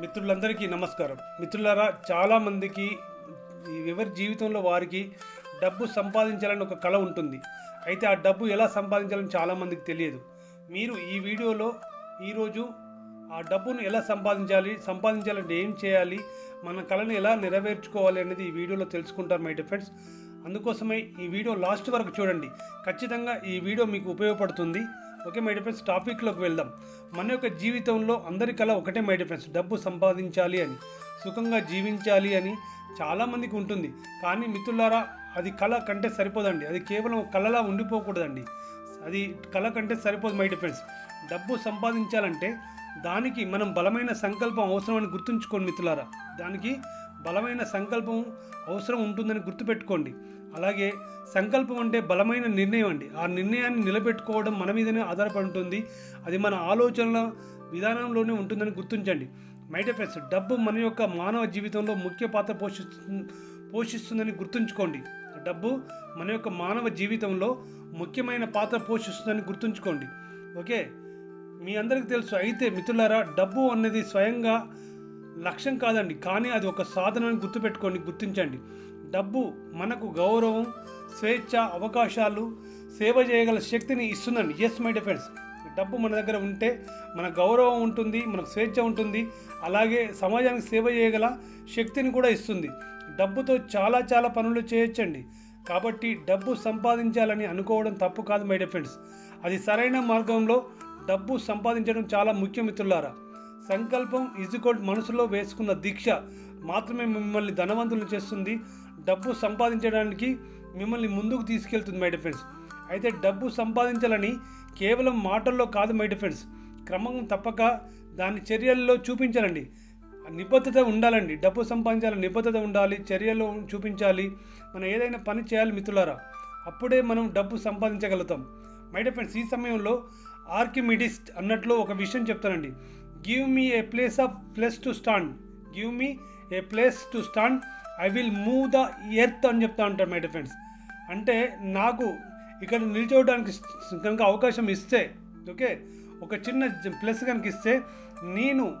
మిత్రులందరికీ నమస్కారం. మిత్రులారా చాలామందికి ఎవరి జీవితంలో వారికి డబ్బు సంపాదించాలని ఒక కళ ఉంటుంది. అయితే ఆ డబ్బు ఎలా సంపాదించాలని చాలామందికి తెలియదు. మీరు ఈ వీడియోలో ఈరోజు ఆ డబ్బును ఎలా సంపాదించాలి సంపాదించాలంటే ఏం చేయాలి మన కళను ఎలా నెరవేర్చుకోవాలి అనేది ఈ వీడియోలో తెలుసుకుంటారు మై డిఫెండ్స్ అందుకోసమే ఈ వీడియో లాస్ట్ వరకు చూడండి. ఖచ్చితంగా ఈ వీడియో మీకు ఉపయోగపడుతుంది. ఓకే మై డిఫెన్స్ టాపిక్లోకి వెళ్దాం. మన యొక్క జీవితంలో అందరి కళ ఒకటే మై డిఫెన్స్ డబ్బు సంపాదించాలి అని సుఖంగా జీవించాలి అని చాలామందికి ఉంటుంది. కానీ మిత్రులారా అది కళ కంటే సరిపోదండి. అది కేవలం కళలా ఉండిపోకూడదండి. అది కళ కంటే సరిపోదు మై డిఫెన్స్ డబ్బు సంపాదించాలంటే దానికి మనం బలమైన సంకల్పం అవసరమని గుర్తుంచుకోండి మిత్రులారా. దానికి బలమైన సంకల్పం అవసరం ఉంటుందని గుర్తుపెట్టుకోండి. అలాగే సంకల్పం అంటే బలమైన నిర్ణయం అండి. ఆ నిర్ణయాన్ని నిలబెట్టుకోవడం మన మీదనే ఆధారపడి ఉంటుంది అది మన ఆలోచనల విధానంలోనే ఉంటుందని గుర్తించండి. మైటఫెస్ డబ్బు మన యొక్క మానవ జీవితంలో ముఖ్య పాత్ర పోషిస్తు పోషిస్తుందని గుర్తుంచుకోండి. డబ్బు మన యొక్క మానవ జీవితంలో ముఖ్యమైన పాత్ర పోషిస్తుందని గుర్తుంచుకోండి. ఓకే? మీ అందరికీ తెలుసు. అయితే మిత్రులారా డబ్బు అన్నది స్వయంగా లక్ష్యం కాదండి. కానీ అది ఒక సాధనని గుర్తుపెట్టుకోండి గుర్తించండి. డబ్బు మనకు గౌరవం స్వేచ్ఛ అవకాశాలు సేవ చేయగల శక్తిని ఇస్తుందండి ఎస్ మై డిఫెన్స్ డబ్బు మన దగ్గర ఉంటే మన గౌరవం ఉంటుంది మనకు స్వేచ్ఛ ఉంటుంది. అలాగే సమాజానికి సేవ చేయగల శక్తిని కూడా ఇస్తుంది. డబ్బుతో చాలా చాలా పనులు చేయొచ్చండి. కాబట్టి డబ్బు సంపాదించాలని అనుకోవడం తప్పు కాదు మై డిఫెండ్స్ అది సరైన మార్గంలో డబ్బు సంపాదించడం చాలా ముఖ్యం మిత్రులారా. సంకల్పం ఈజ్కోల్డ్ మనసులో వేసుకున్న దీక్ష మాత్రమే మిమ్మల్ని ధనవంతులు చేస్తుంది. డబ్బు సంపాదించడానికి మిమ్మల్ని ముందుకు తీసుకెళ్తుంది మై డిఫెన్స్ అయితే డబ్బు సంపాదించాలని కేవలం మాటల్లో కాదు మై డిఫెన్స్ క్రమం తప్పక దాని చర్యల్లో చూపించాలండి. నిబద్ధత ఉండాలండి. డబ్బు సంపాదించాలని నిబద్ధత ఉండాలి చర్యల్లో చూపించాలి. మనం ఏదైనా పని చేయాలి మిత్రులారా. అప్పుడే మనం డబ్బు సంపాదించగలుగుతాం. మై డిఫెండ్స్ ఈ సమయంలో ఆర్కిమిడిస్ట్ అన్నట్లు ఒక విషయం చెప్తానండి. Give me a place of place to stand give me a place to stand I will move the earth అని చెప్తా ఉంటారు మై డిఫెండ్స్ అంటే నాకు ఇక్కడ నిల్చోవడానికి కనుక అవకాశం ఇస్తే ఓకే ఒక చిన్న ప్లస్ కనుక ఇస్తే నేను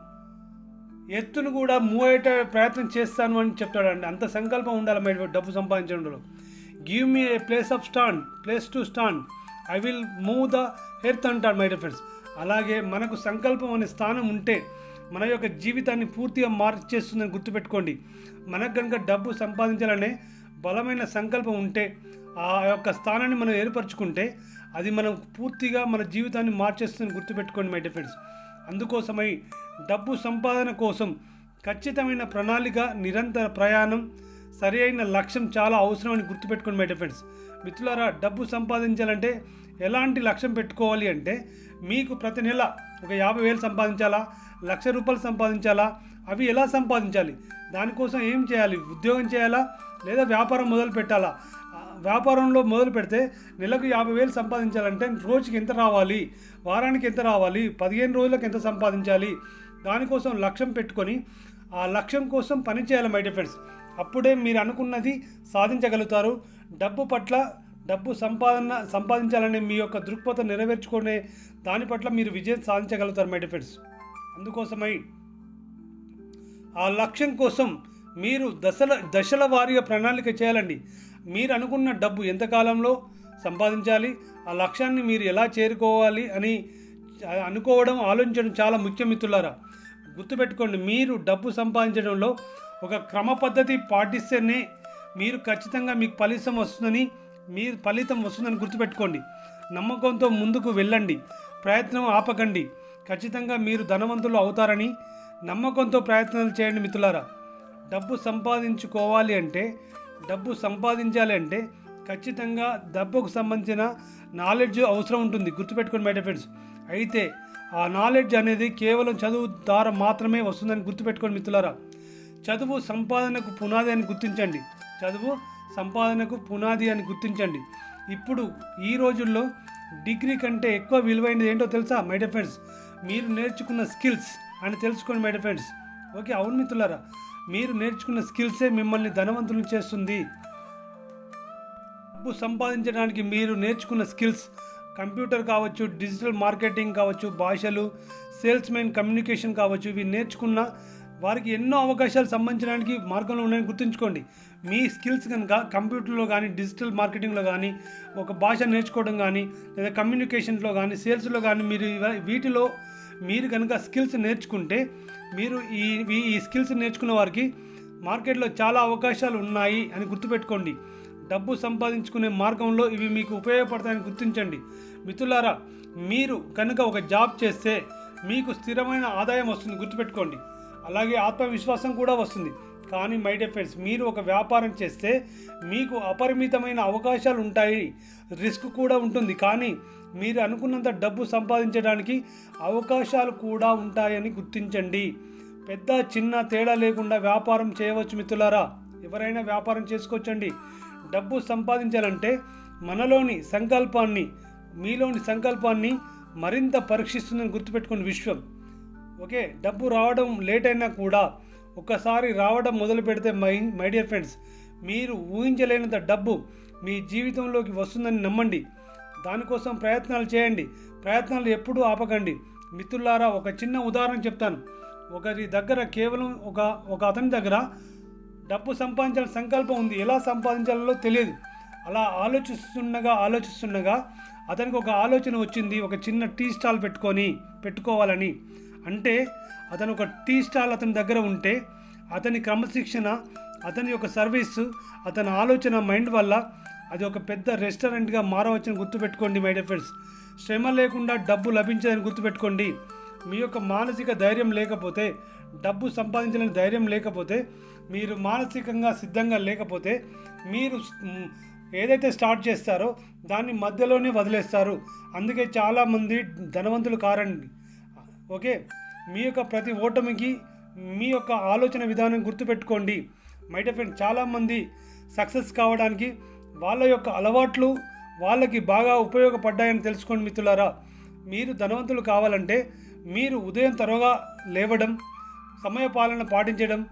ఎత్తును కూడా మూవ్ అయ్యే ప్రయత్నం చేస్తాను అని చెప్తాడండి. అంత సంకల్పం ఉండాలి మై డబ్బు సంపాదించడంలో. Give me a place of stand place to stand I will move the earth అంటాడు మై ఫ్రెండ్స్ అలాగే మనకు సంకల్పం అనే స్థానం ఉంటే మన యొక్క జీవితాన్ని పూర్తిగా మార్చేస్తుందని గుర్తుపెట్టుకోండి. మనకు కనుక డబ్బు సంపాదించాలనే బలమైన సంకల్పం ఉంటే ఆ యొక్క స్థానాన్ని మనం ఏర్పరచుకుంటే అది మనం పూర్తిగా మన జీవితాన్ని మార్చేస్తుందని గుర్తుపెట్టుకోండి మై డిఫెండ్స్ అందుకోసమై డబ్బు సంపాదన కోసం ఖచ్చితమైన ప్రణాళిక నిరంతర ప్రయాణం సరి అయిన లక్ష్యం చాలా అవసరమని గుర్తుపెట్టుకోండి మై డిఫెండ్స్ మిత్రులారా డబ్బు సంపాదించాలంటే ఎలాంటి లక్ష్యం పెట్టుకోవాలి అంటే మీకు ప్రతి నెల ఒక యాభై వేలు సంపాదించాలా? లక్ష రూపాయలు సంపాదించాలా? అవి ఎలా సంపాదించాలి? దానికోసం ఏం చేయాలి? ఉద్యోగం చేయాలా? లేదా వ్యాపారం మొదలు పెట్టాలా? వ్యాపారంలో మొదలు పెడితే నెలకు యాభై వేలు సంపాదించాలంటే రోజుకి ఎంత రావాలి? వారానికి ఎంత రావాలి? పదిహేను రోజులకు ఎంత సంపాదించాలి? దానికోసం లక్ష్యం పెట్టుకొని ఆ లక్ష్యం కోసం పని చేయాలి మై ఫ్రెండ్స్ అప్పుడే మీరు అనుకున్నది సాధించగలుగుతారు. డబ్బు పట్ల డబ్బు సంపాదన సంపాదించాలనే మీ యొక్క దృక్పథం నెరవేర్చుకునే దాని పట్ల మీరు విజయం సాధించగలుగుతారు మై డిఫెండ్స్ అందుకోసమై ఆ లక్ష్యం కోసం మీరు దశల దశల వారీగా ప్రణాళిక చేయాలండి. మీరు అనుకున్న డబ్బు ఎంతకాలంలో సంపాదించాలి ఆ లక్ష్యాన్ని మీరు ఎలా చేరుకోవాలి అని అనుకోవడం ఆలోచించడం చాలా ముఖ్య మిత్రులారా. గుర్తుపెట్టుకోండి మీరు డబ్బు సంపాదించడంలో ఒక క్రమ పద్ధతి పాటిస్తేనే మీరు ఖచ్చితంగా మీకు ఫలితం వస్తుందని మీ ఫలితం వస్తుందని గుర్తుపెట్టుకోండి. నమ్మకంతో ముందుకు వెళ్ళండి. ప్రయత్నం ఆపకండి. ఖచ్చితంగా మీరు ధనవంతులు అవుతారని నమ్మకంతో ప్రయత్నాలు చేయండి మిత్రులారా. డబ్బు సంపాదించుకోవాలి అంటే డబ్బు సంపాదించాలి అంటే ఖచ్చితంగా డబ్బుకు సంబంధించిన నాలెడ్జ్ అవసరం ఉంటుంది. గుర్తుపెట్టుకోండి మై ఫ్రెండ్స్ అయితే ఆ నాలెడ్జ్ అనేది కేవలం చదువు ద్వారా మాత్రమే వస్తుందని గుర్తుపెట్టుకోండి మిత్రులారా. చదువు సంపాదనకు పునాది అని గుర్తించండి. చదువు సంపాదనకు పునాది అని గుర్తించండి. ఇప్పుడు ఈ రోజుల్లో డిగ్రీ కంటే ఎక్కువ విలువైనది ఏంటో తెలుసా మై ఫ్రెండ్స్ మీరు నేర్చుకున్న స్కిల్స్ అని తెలుసుకోండి మై ఫ్రెండ్స్ ఓకే అవును మిత్రులారా మీరు నేర్చుకున్న స్కిల్సే మిమ్మల్ని ధనవంతులు చేస్తుంది. డబ్బు సంపాదించడానికి మీరు నేర్చుకున్న స్కిల్స్ కంప్యూటర్ కావచ్చు డిజిటల్ మార్కెటింగ్ కావచ్చు భాషలు సేల్స్ మెన్ కమ్యూనికేషన్ కావచ్చు ఇవి నేర్చుకున్న వారికి ఎన్నో అవకాశాలు సంబంధించడానికి మార్గంలో ఉన్నాయని గుర్తుంచుకోండి. మీ స్కిల్స్ కనుక కంప్యూటర్లో కానీ డిజిటల్ మార్కెటింగ్లో కానీ ఒక భాష నేర్చుకోవడం కానీ లేదా కమ్యూనికేషన్లో కానీ సేల్స్లో కానీ మీరు వీటిలో మీరు కనుక స్కిల్స్ నేర్చుకుంటే మీరు ఈ- ఈ స్కిల్స్ నేర్చుకున్న వారికి మార్కెట్లో చాలా అవకాశాలు ఉన్నాయి అని గుర్తుపెట్టుకోండి. డబ్బు సంపాదించుకునే మార్గంలో ఇవి మీకు ఉపయోగపడతాయని గుర్తించండి. మిత్రులారా మీరు కనుక ఒక జాబ్ చేస్తే మీకు స్థిరమైన ఆదాయం వస్తుంది గుర్తుపెట్టుకోండి. అలాగే ఆత్మవిశ్వాసం కూడా వస్తుంది. కానీ మై డియర్ ఫ్రెండ్స్ మీరు ఒక వ్యాపారం చేస్తే మీకు అపరిమితమైన అవకాశాలు ఉంటాయి. రిస్క్ కూడా ఉంటుంది. కానీ మీరు అనుకున్నంత డబ్బు సంపాదించడానికి అవకాశాలు కూడా ఉంటాయని గుర్తించండి. పెద్ద చిన్న తేడా లేకుండా వ్యాపారం చేయవచ్చు మిత్రులారా. ఎవరైనా వ్యాపారం చేసుకోవచ్చండి. డబ్బు సంపాదించాలంటే మనలోని సంకల్పాన్ని మీలోని సంకల్పాన్ని మరింత పరీక్షిస్తుందని గుర్తుపెట్టుకుని విశ్వం. ఓకే? డబ్బు రావడం లేట్ అయినా కూడా ఒకసారి రావడం మొదలు పెడితే మై మై డియర్ ఫ్రెండ్స్ మీరు ఊహించలేనంత డబ్బు మీ జీవితంలోకి వస్తుందని నమ్మండి. దానికోసం ప్రయత్నాలు చేయండి. ప్రయత్నాలు ఎప్పుడూ ఆపకండి. మిత్రులారా ఒక చిన్న ఉదాహరణ చెప్తాను. ఒకరి దగ్గర కేవలం ఒక ఒక అతని దగ్గర డబ్బు సంపాదించాలని సంకల్పం ఉంది. ఎలా సంపాదించాలో తెలియదు. అలా ఆలోచిస్తుండగా ఆలోచిస్తుండగా అతనికి ఒక ఆలోచన వచ్చింది. ఒక చిన్న టీ స్టాల్ పెట్టుకొని పెట్టుకోవాలని. అంటే అతను ఒక టీ స్టాల్ అతని దగ్గర ఉంటే అతని క్రమశిక్షణ అతని యొక్క సర్వీస్ అతని ఆలోచన మైండ్ వల్ల అది ఒక పెద్ద రెస్టారెంట్గా మారవచ్చని గుర్తుపెట్టుకోండి మై డియర్ ఫ్రెండ్స్. శ్రమ లేకుండా డబ్బు లభించదని గుర్తుపెట్టుకోండి. మీ యొక్క మానసిక ధైర్యం లేకపోతే డబ్బు సంపాదించాలని ధైర్యం లేకపోతే మీరు మానసికంగా సిద్ధంగా లేకపోతే మీరు ఏదైతే స్టార్ట్ చేస్తారో దాన్ని మధ్యలోనే వదిలేస్తారు. అందుకే చాలామంది ధనవంతులు కారండి. ఓకే? మీ యొక్క ప్రతి ఓటమికి మీ యొక్క ఆలోచన విధానం గుర్తుపెట్టుకోండి. మైట ఫ్రెండ్ చాలామంది సక్సెస్ కావడానికి వాళ్ళ యొక్క అలవాట్లు వాళ్ళకి బాగా ఉపయోగపడ్డాయని తెలుసుకోండి మిత్రులారా. మీరు ధనవంతులు కావాలంటే మీరు ఉదయం త్వరగా లేవడం సమయపాలన పాటించడం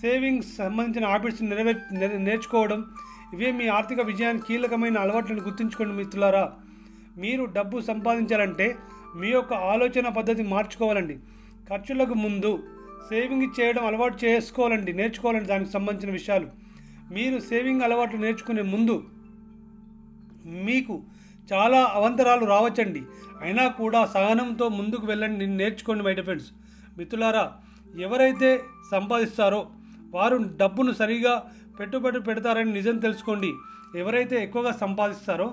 సేవింగ్స్ సంబంధించిన హ్యాబిట్స్ నెరవే నేర్చుకోవడం ఇవే మీ ఆర్థిక విజయానికి కీలకమైన అలవాట్లను గుర్తుంచుకోండి మిత్రులారా. మీరు డబ్బు సంపాదించాలంటే మీ యొక్క ఆలోచన పద్ధతి మార్చుకోవాలండి. ఖర్చులకు ముందు సేవింగ్ చేయడం అలవాటు చేసుకోవాలండి నేర్చుకోవాలండి దానికి సంబంధించిన విషయాలు. మీరు సేవింగ్ అలవాట్లు నేర్చుకునే ముందు మీకు చాలా అవంతరాలు రావచ్చండి. అయినా కూడా సహనంతో ముందుకు వెళ్ళండి నేర్చుకోండి మై ఫ్రెండ్స్ మిత్రులారా ఎవరైతే సంపాదిస్తారో వారు డబ్బును సరిగా పెట్టుబడి పెడతారని నిజం తెలుసుకోండి. ఎవరైతే ఎక్కువగా సంపాదిస్తారో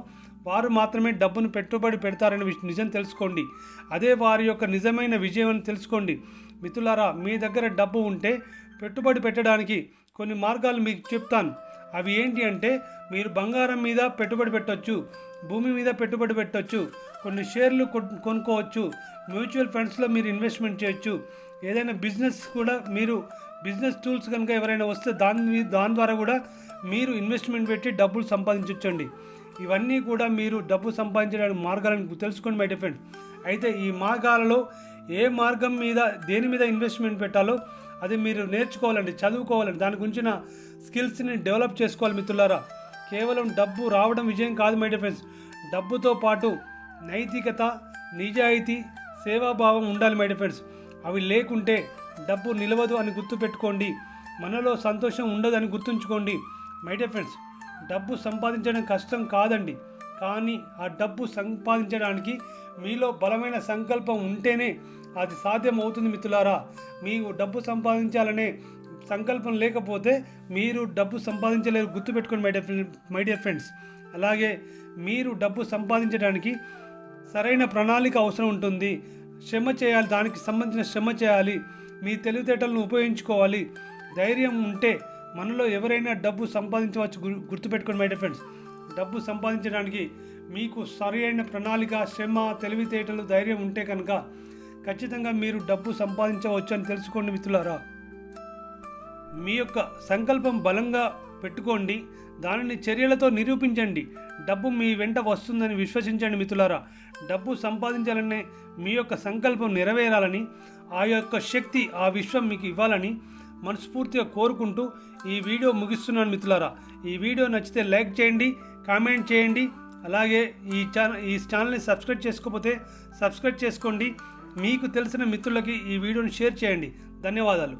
వారు మాత్రమే డబ్బును పెట్టుబడి పెడతారని నిజం తెలుసుకోండి. అదే వారి యొక్క నిజమైన విజయం అని తెలుసుకోండి. మిత్రులారా మీ దగ్గర డబ్బు ఉంటే పెట్టుబడి పెట్టడానికి కొన్ని మార్గాలు మీకు చెప్తాను. అవి ఏంటి అంటే మీరు బంగారం మీద పెట్టుబడి పెట్టవచ్చు భూమి మీద పెట్టుబడి పెట్టవచ్చు కొన్ని షేర్లు కొన్- కొనుక్కోవచ్చు మ్యూచువల్ ఫండ్స్లో మీరు ఇన్వెస్ట్మెంట్ చేయొచ్చు. ఏదైనా బిజినెస్ కూడా మీరు బిజినెస్ టూల్స్ కనుక ఎవరైనా వస్తే దాని దాని ద్వారా కూడా మీరు ఇన్వెస్ట్మెంట్ పెట్టి డబ్బులు సంపాదించవచ్చండి ఇవన్నీ కూడా మీరు డబ్బు సంపాదించడానికి మార్గాలను తెలుసుకోండి మై డిఫెండ్ అయితే ఈ మార్గాలలో ఏ మార్గం మీద దేని మీద ఇన్వెస్ట్మెంట్ పెట్టాలో అది మీరు నేర్చుకోవాలండి చదువుకోవాలండి. దాని గురించిన స్కిల్స్ని డెవలప్ చేసుకోవాలి మిత్రులారా. కేవలం డబ్బు రావడం విజయం కాదు మై ఫ్రెండ్స్ డబ్బుతో పాటు నైతికత నిజాయితీ సేవాభావం ఉండాలి మై ఫ్రెండ్స్ అవి లేకుంటే డబ్బు నిలవదు అని గుర్తుపెట్టుకోండి. మనలో సంతోషం ఉండదని గుర్తుంచుకోండి మై ఫ్రెండ్స్ డబ్బు సంపాదించడం కష్టం కాదండి. కానీ ఆ డబ్బు సంపాదించడానికి మీలో బలమైన సంకల్పం ఉంటేనే అది సాధ్యం అవుతుంది మిత్రులారా. మీకు డబ్బు సంపాదించాలనే సంకల్పం లేకపోతే మీరు డబ్బు సంపాదించలేరు గుర్తుపెట్టుకోండి my dear my dear friends అలాగే మీరు డబ్బు సంపాదించడానికి సరైన ప్రణాళిక అవసరం ఉంటుంది. శ్రమ చేయాలి దానికి సంబంధించిన శ్రమ చేయాలి. మీ తెలివితేటలను ఉపయోగించుకోవాలి. ధైర్యం ఉంటే మనలో ఎవరైనా డబ్బు సంపాదించవచ్చు గుర్తుపెట్టుకోండి మై డియర్ ఫ్రెండ్స్ డబ్బు సంపాదించడానికి మీకు సరైన ప్రణాళిక శ్రమ తెలివితేటలు ధైర్యం ఉంటే కనుక ఖచ్చితంగా మీరు డబ్బు సంపాదించవచ్చు అని తెలుసుకోండి మిత్రులారా. మీ యొక్క సంకల్పం బలంగా పెట్టుకోండి. దానిని చర్యలతో నిరూపించండి. డబ్బు మీ వెంట వస్తుందని విశ్వసించండి మిత్రులారా. డబ్బు సంపాదించాలనే మీ యొక్క సంకల్పం నెరవేరాలని ఆ యొక్క శక్తి ఆ విశ్వం మీకు ఇవ్వాలని మనస్ఫూర్తిగా కోరుకుంటూ ఈ వీడియో ముగిస్తున్నాను మిత్రులారా. ఈ వీడియో నచ్చితే లైక్ చేయండి కామెంట్ చేయండి అలాగే ఈ ఛానల్ ఈ ఛానల్ని సబ్స్క్రైబ్ చేసుకోకపోతే సబ్స్క్రైబ్ చేసుకోండి. మీకు తెలిసిన మిత్రులకి ఈ వీడియోని షేర్ చేయండి. ధన్యవాదాలు.